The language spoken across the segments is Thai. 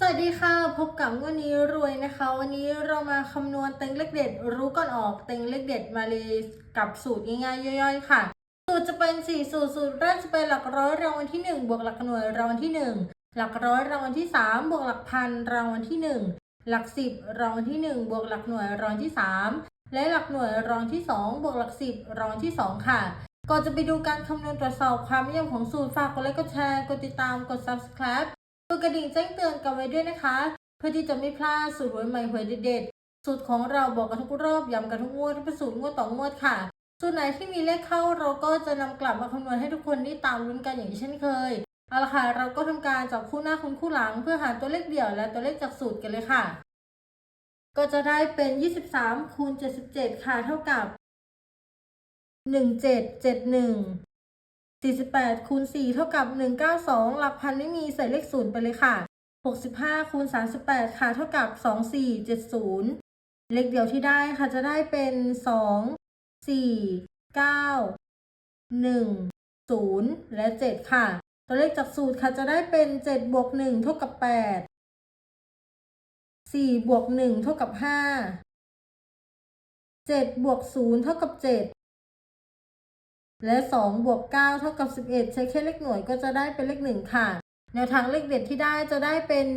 สวัสดีค่ะ พบกับวันนี้รวยนะคะ วันนี้เรามาคำนวณเต็งเลขเด็ด รู้ก่อนออกเต็งเลขเด็ดมาเลยกับสูตรง่ายๆย่อยๆ ค่ะ สูตรจะเป็น 4 สูตรสูตรแรกจะเป็นหลักร้อยรางวัลที่ 1 บวกหลักหน่วยรางวัลที่ 1 หลักร้อยรางวัลที่ 3 บวกหลักพันรางวัลที่ 1 หลัก 10รางวัลที่ 1 บวกหลักหน่วยรางวัลที่ 3 และหลักหน่วยรางวัลที่ 2 บวกหลัก 10รางวัลที่ 2 ค่ะก่อนจะไปดูการคำนวณตรวจสอบความแม่นยำของสูตรฝากกดไลค์กดแชร์กดติดตามกด subscribe กดกระดิ่งแจ้งเตือนกันไว้ด้วยนะคะ เพื่อที่จะไม่พลาดสูตรหวยใหม่หวยเด็ดๆสูตรของเราบอกกันทุกรอบย้ำกันทุกงวดเป็นสูตรงวดต่องวดค่ะ สูตรไหนที่มีเลขเข้าเราก็จะนำกลับมาคำนวณให้ทุกคนได้ตามลุ้นกันอย่างเช่นเคยเอาละค่ะเราก็ทำการจับคู่หน้าคุณคู่หลัง เพื่อหาตัวเลขเดี่ยวและตัวเลขจากสูตรกันเลยค่ะ ก็จะได้เป็น 23คูณ77 ค่ะเท่ากับ 1771 48คูณ4เท่ากับ 192 หลักพันไม่มีใส่เลขศูนย์ไปเลยค่ะ 65คูณ38 ค่ะ เท่ากับ 2470 เลขเดียวที่ได้ค่ะจะได้เป็น 2 4 9 1 0 และ 7 ค่ะ ตัวเลขจากสูตรค่ะจะได้เป็น 7 บวก 1 เท่ากับ 8 4 บวก 1 เท่ากับ 5 7 บวก 0 เท่ากับ 7 และ2บวก9เท่ากับ11 ใช้แค่เลขหน่วยก็จะได้เป็นเลข 1 ค่ะ แนวทางเลขเด็ดที่ได้จะได้เป็น 1771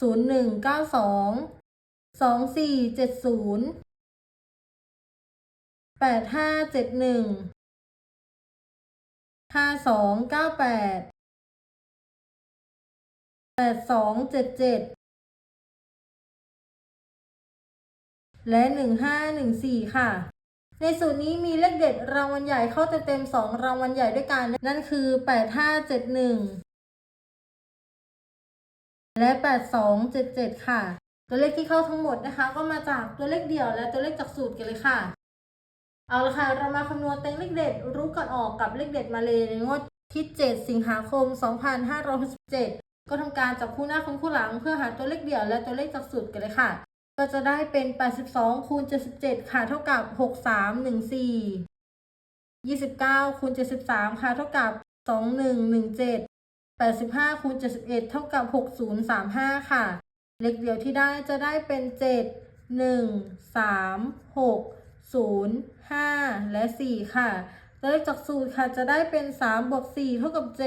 0192 2470 8571 5298 8277 และ 1514 ค่ะ ในสูตรนี้มีเลขเด็ดรางวัลใหญ่เข้าเต็มๆสองรางวัลใหญ่ด้วยกัน นั่นคือ 8571 และ 8277 ค่ะ ตัวเลขที่เข้าทั้งหมดนะคะ ก็มาจากตัวเลขเดี่ยวและตัวเลขจากสูตรกันเลยค่ะ เอาละค่ะ เรามาคำนวณเต็งเลขเด็ดรู้ก่อนออกกับเลขเด็ดมาเลยในงวดที่ 7 สิงหาคม 2567ก็ทำการจับคู่หน้าคู่หลังเพื่อหาตัวเลขเดี่ยวและตัวเลขจากสูตรกันเลยค่ะ ก็จะได้เป็น 82คูณ77 ค่ะ เท่ากับ 6314 29คูณ73 ค่ะ เท่ากับ 2117 85คูณ71 เท่ากับ 6035 ค่ะ เลขเดียวที่ได้จะได้เป็น 7 1 3 6 0 5 และ 4 ค่ะเลขจากสูตรค่ะจะได้เป็น 3 บวก 4 เท่ากับ 7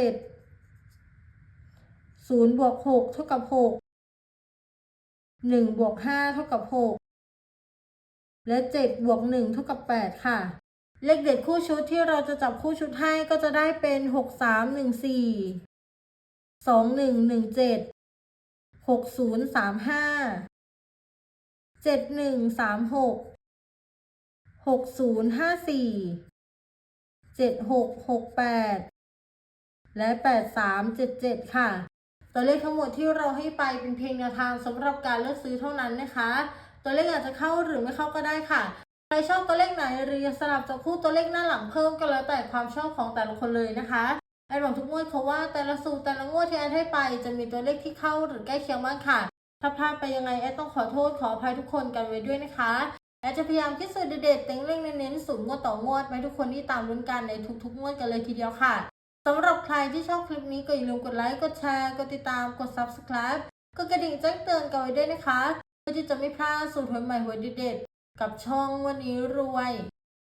0 บวก 6 เท่ากับ 6 หนึ่งบวกห้าเท่ากับหกและเจ็ดบวกหนึ่งเท่ากับแปดค่ะ เลขเด็ดคู่ชุดที่เราจะจับคู่ชุดให้ก็จะได้เป็นหกสามหนึ่งสี่สองหนึ่งหนึ่งเจ็ดหกศูนย์สามห้าเจ็ดหนึ่งสามหกหกศูนย์ห้าสี่เจ็ดหกหกแปดและแปดสามเจ็ดเจ็ดค่ะ ตัวเลขทั้งหมดที่เราให้ไปเป็นเพียงแนวทางสำหรับการเลือกซื้อเท่านั้นนะคะ ตัวเลขอาจจะเข้าหรือไม่เข้าก็ได้ค่ะใครชอบตัวเลขไหนหรือจะสลับจับคู่ตัวเลขหน้าหลังเพิ่มก็แล้วแต่ความชอบของแต่ละคนเลยนะคะแอดหวังทุกงวดเขาว่าแต่ละสูตรแต่ละงวดที่แอดให้ไป จะมีตัวเลขที่เข้าหรือใกล้เคียงมากค่ะ ถ้าพลาดไปยังไงแอดต้องขอโทษขออภัยทุกคนกันไว้ด้วยนะคะแอดจะพยายามคิดสูตรเด็ดๆเต็งเลขเน้นๆสูงงวดต่องวดไว้ทุกคนที่ตามลุ้นกันในทุกๆงวดกันเลยทีเดียวค่ะ สำหรับใครที่ชอบคลิปนี้ก็อย่าลืมกดไลค์กดแชร์กดติดตามกด subscribe กดกระดิ่งแจ้งเตือนกันไว้ด้วยนะคะ เพื่อที่จะไม่พลาดสูตรหวยใหม่หวยเด็ดๆกับช่องวันนี้รวย